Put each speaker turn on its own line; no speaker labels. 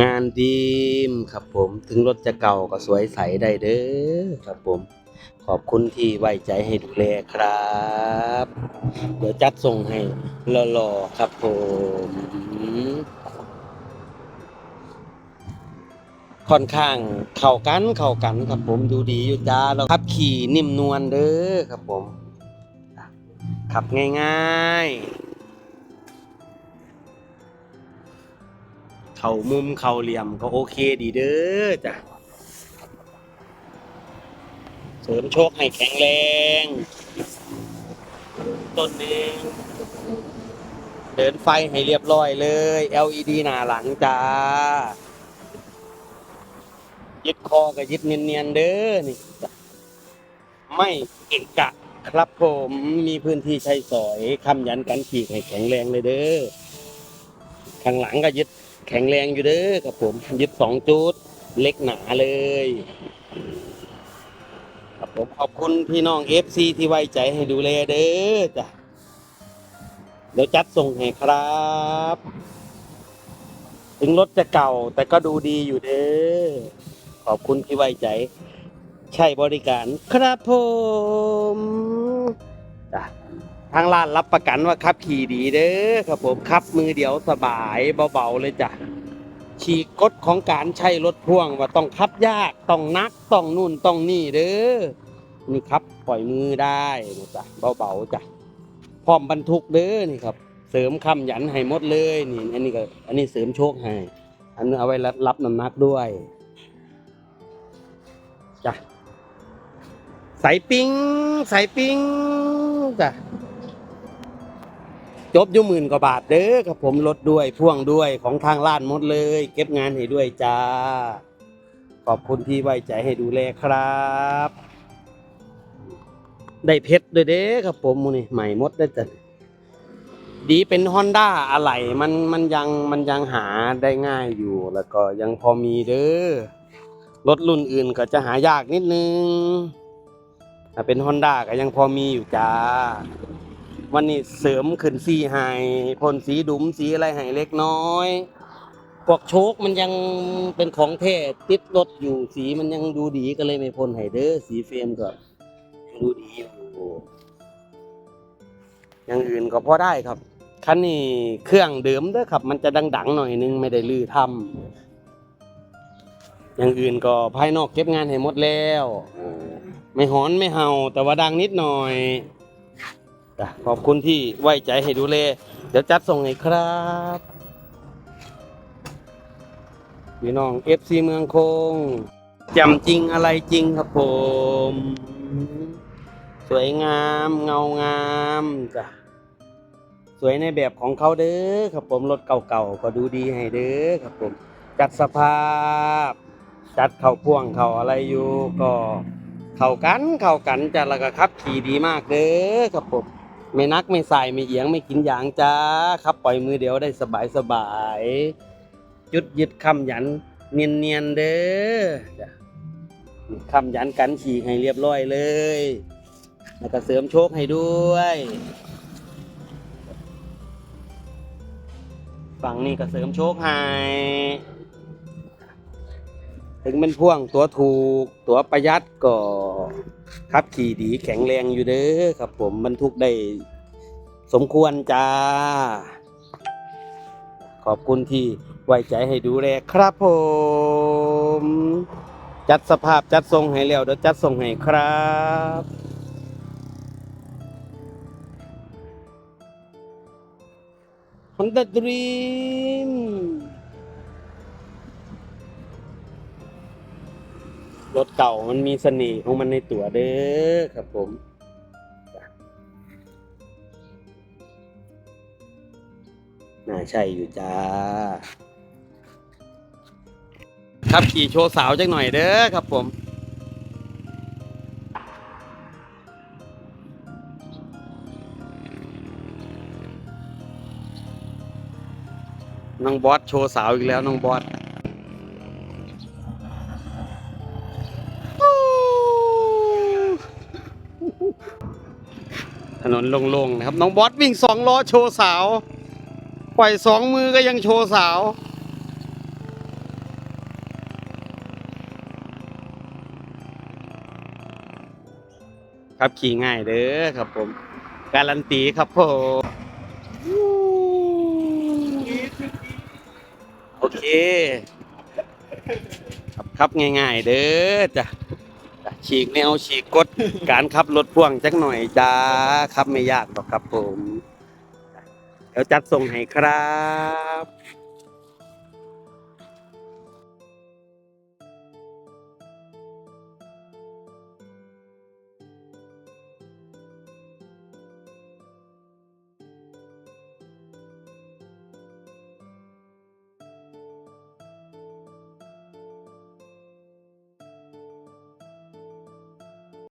งานดีมครับผม ถึงรถจะเก่าก็สวยใสได้เด้อครับผม ขอบคุณที่ไว้ใจให้ดูแลครับ เดี๋ยวจัดส่งให้หล่อๆครับผมค่อนข้างเข้ากันเข้ากันครับผมดูดีอยู่จ้าแล้วขับขี่นิ่มนวลเด้อครับผมขับง่าย ๆ เข่ามุมเข่าเหลี่ยมก็โอเคดีเด้อจ้ะเสริมโชคให้แข็งแรง ต้นหนึงเดินไฟให้เรียบร้อยเลย LED หน้าหลังจ้ายึดคอกับยึดเนียนๆเด้อนี่ไม่เกะกะครับผมมีพื้นที่ใช้สอยคำยันกันขี่ให้แข็งแรงเลยเด้อข้างหลังก็ยึด แข็งแรงอยู่เด้อครับผมยึดสองจุดเล็กหนาเลยครับผมขอบคุณพี่น้องเอฟซีที่ไว้ใจให้ดูแลเด้อจ้ะเดี๋ยวจัดส่งให้ครับ ถึงรถจะเก่าแต่ก็ดูดีอยู่เด้อขอบคุณที่ไว้ใจ ใช่บริการครับผมจ้ะ ทางร้านรับประกันว่าขับขี่ดีเด้อครับผมขับมือเดียวสบายเบาๆเลยจ้ะฉีกกฎของการใช้รถพ่วงว่าต้องขับยากต้องนักต้องนู่นต้องนี่เด้อนี่ครับปล่อยมือได้นะจ้ะเบาๆจ้ะพร้อมบรรทุกเด้อนี่ครับ เสริมคำหยันให้หมดเลยนี่อันนี้ก็อันนี้เสริมโชคให้อันนี้เอาไว้รับน้ำหนักด้วยจ้ะสายปิ้งสายปิ้งจ้ะ จบอยู่หมื่นกว่าบาทเด้อครับผมลดด้วยพ่วงด้วยของทางร้านหมดเลย เก็บงานให้ด้วยจ้า ขอบคุณที่ไว้ใจให้ดูแลครับ ได้เพชรด้วยเด้อครับผมมูนี่ใหม่หมดได้จ้ะดีเป็นฮอนด้าอะไรมันมันยังมันยังหาได้ง่ายอยู่แล้วก็ยังพอมีเด้อรถรุ่นอื่นก็จะหายากนิดนึงถ้าเป็นฮอนด้าก็ยังพอมีอยู่จ้า วันนี้เสริมขึ้นสีให้พ่นสีดุมสีอะไรให้เล็กน้อยพวกโชคมันยังเป็นของแท้ติดรถอยู่สีมันยังดูดีก็เลยไม่พ่นให้เด้อสีเฟรมก็ยังดูดีอยู่อย่างอื่นก็พอได้ครับคันนี้เครื่องเดิมเด้อครับ มันจะดังๆหน่อยนึงไม่ได้ลือทำอย่างอื่นก็ภายนอกเก็บงานให้หมดแล้ว ไม่หอนไม่เห่าแต่ว่าดังนิดหน่อย ขอบคุณที่ไว้ใจให้ดูแลเดี๋ยวจัดส่งให้ครับพี่น้องเอฟซีเมืองคงจำจริงอะไรจริงครับผม สวยงามเงางามจ้ะสวยในแบบของเขาเด้อครับผมรถเก่าๆก็ดูดีให้เด้อครับผม จัดสภาพ จัดเข่าพ่วงเข่าอะไรอยู่ก็ เข้ากันเข้ากันจ้ะแล้วก็ขับขี่ดีมากเด้อครับผม ไม่นักไม่ใส่ไม่เอียงไม่กินอย่างจ้าครับ ปล่อยมือเดียวได้สบายสบายจุดยึดคำยันเนียนเนียนเด้อจ้ะคำยันกันขี่ให้เรียบร้อยเลย แล้วก็เสริมโชคให้ด้วยฝั่งนี้ก็เสริมโชคให้ ถึงเป็นพ่วงตัวถูกตัวประหยัดก็ขับขี่ดีแข็งแรงอยู่เด้อครับผมบรรทุกได้สมควรจ้า ขอบคุณที่ไว้ใจให้ดูแลครับผม จัดสภาพจัดทรงให้แล้วเดี๋ยวจัดทรงให้ครับฮอนด้าดรีม ถเก่ามันมีเสน่ห์ของมันในตัวเด้อครับผมน่าใช่อยู่จ้า ครับขี่โชว์สาวจักหน่อยเด้อครับผมน้องบอสโชว์สาวอีกแล้วน้องบอส ถนนโล่งๆนะครับ น้องบอสวิ่งสองล้อโชว์สาว ปล่อยสองมือก็ยังโชว์สาว ครับขี่ง่ายเด้อครับผม การันตีครับผมโอเค ครับครับง่ายๆเด้อจ้ะ ฉีกแนวฉีกกดการขับรถพ่วงจักหน่อยจ้าครับไม่ยากหรอกครับผม เดี๋ยวจัดส่งให้ครับ